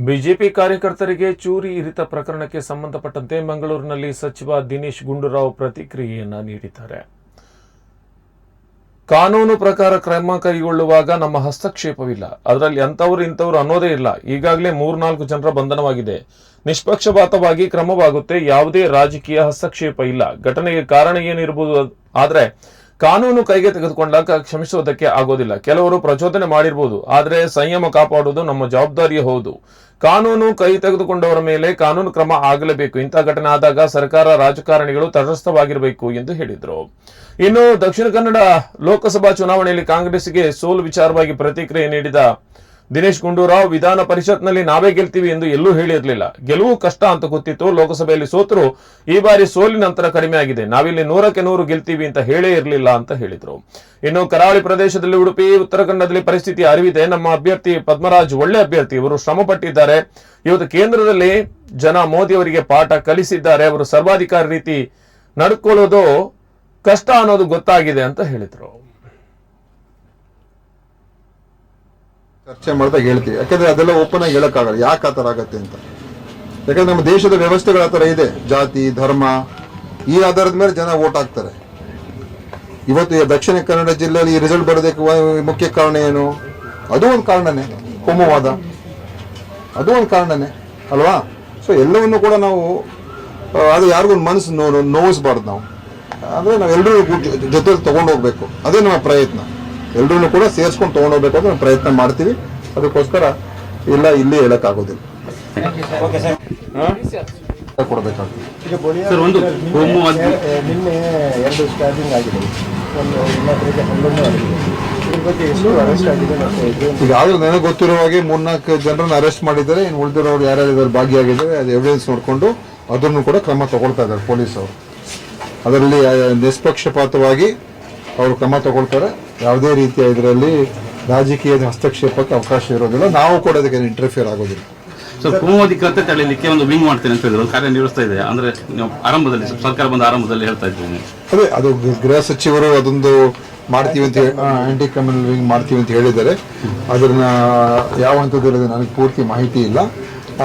BJP ಕಾರ್ಯಕರ್ತರಿಗೆ ಚೂರಿ ಇರಿತ ಪ್ರಕರಣಕ್ಕೆ ಸಂಬಂಧಪಟ್ಟಂತೆ ಮಂಗಳೂರಿನಲ್ಲಿ ಸಚಿವ ದಿನೇಶ್ ಗುಂಡೂರಾವ್ ಪ್ರತಿಕ್ರಿಯೆಯನ್ನು ನೀಡಿದ್ದಾರೆ. ಕಾನೂನು ಪ್ರಕಾರ ಕ್ರಮ ಕೈಗೊಳ್ಳುವಾಗ ನಮ್ಮ ಹಸ್ತಕ್ಷೇಪವಿಲ್ಲ. ಅದರಲ್ಲಿ ಅಂಥವ್ರು ಇಂಥವ್ರು ಅನ್ನೋದೇ ಇಲ್ಲ. ಈಗಾಗಲೇ ಮೂರ್ನಾಲ್ಕು ಜನರ ಬಂಧನವಾಗಿದೆ. ನಿಷ್ಪಕ್ಷಪಾತವಾಗಿ ಕ್ರಮವಾಗುತ್ತೆ. ಯಾವುದೇ ರಾಜಕೀಯ ಹಸ್ತಕ್ಷೇಪ ಇಲ್ಲ. ಘಟನೆಗೆ ಕಾರಣ ಏನಿರಬಹುದು ಆದ್ರೆ ಕಾನೂನು ಕೈಗೆ ತೆಗೆದುಕೊಂಡಾಗ ಕ್ಷಮಿಸುವುದಕ್ಕೆ ಆಗೋದಿಲ್ಲ. ಕೆಲವರು ಪ್ರಚೋದನೆ ಮಾಡಿರ್ಬೋದು, ಆದರೆ ಸಂಯಮ ಕಾಪಾಡುವುದು ನಮ್ಮ ಜವಾಬ್ದಾರಿಯೇ ಹೌದು. ಕಾನೂನು ಕೈ ತೆಗೆದುಕೊಂಡವರ ಮೇಲೆ ಕಾನೂನು ಕ್ರಮ ಆಗಲೇಬೇಕು. ಇಂಥ ಘಟನೆ ಆದಾಗ ಸರ್ಕಾರ ರಾಜಕಾರಣಿಗಳು ತಟಸ್ಥವಾಗಿರಬೇಕು ಎಂದು ಹೇಳಿದರು. ಇನ್ನು ದಕ್ಷಿಣ ಕನ್ನಡ ಲೋಕಸಭಾ ಚುನಾವಣೆಯಲ್ಲಿ ಕಾಂಗ್ರೆಸ್ಗೆ ಸೋಲು ವಿಚಾರವಾಗಿ ಪ್ರತಿಕ್ರಿಯೆ ನೀಡಿದ ದಿನೇಶ್ ಗುಂಡೂರಾವ್ ವಿಧಾನ ಪರಿಷತ್ನಲ್ಲಿ ನಾವೇ ಗೆಲ್ತೀವಿ ಎಂದು ಎಲ್ಲೂ ಹೇಳಿರಲಿಲ್ಲ. ಗೆಲುವು ಕಷ್ಟ ಅಂತ ಗೊತ್ತಿತ್ತು. ಲೋಕಸಭೆಯಲ್ಲಿ ಸೋತರು ಈ ಬಾರಿ ಸೋಲಿನ ನಂತರ ಕಡಿಮೆ ಆಗಿದೆ. ನಾವಿಲ್ಲಿ ನೂರಕ್ಕೆ ನೂರು ಗೆಲ್ತೀವಿ ಅಂತ ಹೇಳೇ ಇರಲಿಲ್ಲ ಅಂತ ಹೇಳಿದ್ರು. ಇನ್ನು ಕರಾವಳಿ ಪ್ರದೇಶದಲ್ಲಿ ಉಡುಪಿ ಉತ್ತರ ಕನ್ನಡದಲ್ಲಿ ಪರಿಸ್ಥಿತಿ ಅರಿವಿದೆ. ನಮ್ಮ ಅಭ್ಯರ್ಥಿ ಪದ್ಮರಾಜ್ ಒಳ್ಳೆ ಅಭ್ಯರ್ಥಿ. ಇವರು ಶ್ರಮ ಪಟ್ಟಿದ್ದಾರೆ ಇವತ್ತು ಕೇಂದ್ರದಲ್ಲಿ ಜನ ಮೋದಿ ಅವರಿಗೆ ಪಾಠ ಕಲಿಸಿದ್ದಾರೆ. ಅವರು ಸರ್ವಾಧಿಕಾರಿ ರೀತಿ ನಡ್ಕೊಳ್ಳೋದು ಕಷ್ಟ ಅನ್ನೋದು ಗೊತ್ತಾಗಿದೆ ಅಂತ ಹೇಳಿದ್ರು. ಚರ್ಚೆ ಮಾಡಿದಾಗ ಹೇಳ್ತೀವಿ ಯಾಕಂದ್ರೆ ಅದೆಲ್ಲ ಓಪನ್ ಆಗಿ ಹೇಳಕ್ಕಾಗಲ್ಲ. ಯಾಕೆ ಆ ಥರ ಆಗತ್ತೆ ಅಂತ? ಯಾಕಂದ್ರೆ ನಮ್ಮ ದೇಶದ ವ್ಯವಸ್ಥೆಗಳ ಆ ಥರ ಇದೆ. ಜಾತಿ, ಧರ್ಮ, ಈ ಆಧಾರದ ಮೇಲೆ ಜನ ಓಟ್ ಹಾಕ್ತಾರೆ. ಇವತ್ತು ದಕ್ಷಿಣ ಕನ್ನಡ ಜಿಲ್ಲೆಯಲ್ಲಿ ಈ ರಿಸಲ್ಟ್ ಬರೋದಕ್ಕೆ ಮುಖ್ಯ ಕಾರಣ ಏನು? ಅದು ಒಂದು ಕಾರಣನೇ. ಕೋಮುವಾದ. ಅದು ಒಂದು ಕಾರಣನೇ. ಅಲ್ವಾ? ಸೊ ಎಲ್ಲವನ್ನು ಕೂಡ ನಾವು ಅದು ಯಾರಿಗೂ ಮನಸ್ಸು ನೋ ನೋವಿಸ್ಬಾರ್ದು ನಾವು. ಅಂದರೆ ನಾವು ಎಲ್ಲರೂ ಜೊತೆ ತೊಗೊಂಡು ಹೋಗ್ಬೇಕು. ಅದೇ ನಮ್ಮ ಪ್ರಯತ್ನ. ಎಲ್ಲರೂ ಕೂಡ ಸೇರಿಸ್ಕೊಂಡು ತಗೊಂಡು ಹೋಗ್ಬೇಕು ಅಂತ ನಾವು ಪ್ರಯತ್ನ ಮಾಡ್ತೀವಿ. ಅದಕ್ಕೋಸ್ಕರ ಇಲ್ಲ ಇಲ್ಲಿ ಹೇಳಕ್ಕಾಗೋದಿಲ್ಲ. ಕೊಡಬೇಕಾಗ್ತದೆ. ಸರ್ ಒಂದು ನಿನ್ನೆ ಎರಡು ಸ್ಟಾರ್ಟಿಂಗ್ ಆಗಿದೆ. ಒಂದು ಇನ್ನೊಬ್ಬರಿಗೆ ಹನ್ನೊಂದು ಆಗಿದೆ. ಈಗ ಆದ್ರೂ ನನಗೆ ಗೊತ್ತಿರೋ ಹಾಗೆ ಮೂರ್ನಾಲ್ಕು ಜನರನ್ನ ಅರೆಸ್ಟ್ ಮಾಡಿದ್ದಾರೆ. ಇನ್ನು ಉಳಿದಿರೋರು ಯಾರ್ಯಾರು ಭಾಗಿಯಾಗಿದ್ದಾರೆ. ಅದು ಎವಿಡೆನ್ಸ್ ನೋಡಿಕೊಂಡು ಅದನ್ನು ಕೂಡ ಕ್ರಮ ತಗೊಳ್ತಾ ಇದ್ದಾರೆ ಪೊಲೀಸ್ ಅವರು ಅದರಲ್ಲಿ ನಿಷ್ಪಕ್ಷಪಾತವಾಗಿ ಅವರು ಕ್ರಮ ತಗೊಳ್ತಾರೆ. ಯಾವುದೇ ರೀತಿಯ ಇದರಲ್ಲಿ ರಾಜಕೀಯದ ಹಸ್ತಕ್ಷೇಪಕ್ಕೆ ಅವಕಾಶ ಇರೋದಿಲ್ಲ. ನಾವು ಕೂಡ ಅದಕ್ಕೆ ಇಂಟರ್ಫಿಯರ್ ಆಗೋದಿಲ್ಲ. ಸೊ ಕೋಮುವಾದಿ ಕತೆ ತಳಿಲಿಕ್ಕೆ ಒಂದು ವಿಂಗ್ ಮಾಡ್ತೇನೆ ಅಂತ ಹೇಳಿದ್ರು. ಕಾರ್ಯ ನಿರ್ವಹಿಸ್ತಾ ಇದೆ. ಅಂದ್ರೆ ನೀವು ಆರಂಭದಲ್ಲಿ ಸರ್ಕಾರ ಬಂದ ಆರಂಭದಲ್ಲಿ ಹೇಳ್ತಾ ಇದ್ದೀನಿ. ಅದೇ ಅದು ಗೃಹ ಸಚಿವರು ಅದೊಂದು ಮಾಡ್ತೀವಿ ಅಂತ ಆಂಟಿ ಕ್ರಿಮಿನಲ್ ವಿಂಗ್ ಮಾಡ್ತೀವಿ ಅಂತ ಹೇಳಿದ್ದಾರೆ. ಅದನ್ನ ಯಾವ ಹಂತದಲ್ಲಿ ನನಗೆ ಪೂರ್ತಿ ಮಾಹಿತಿ ಇಲ್ಲ.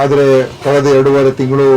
ಆದರೆ ಕಳೆದ ಎರಡೂವರೆ ತಿಂಗಳು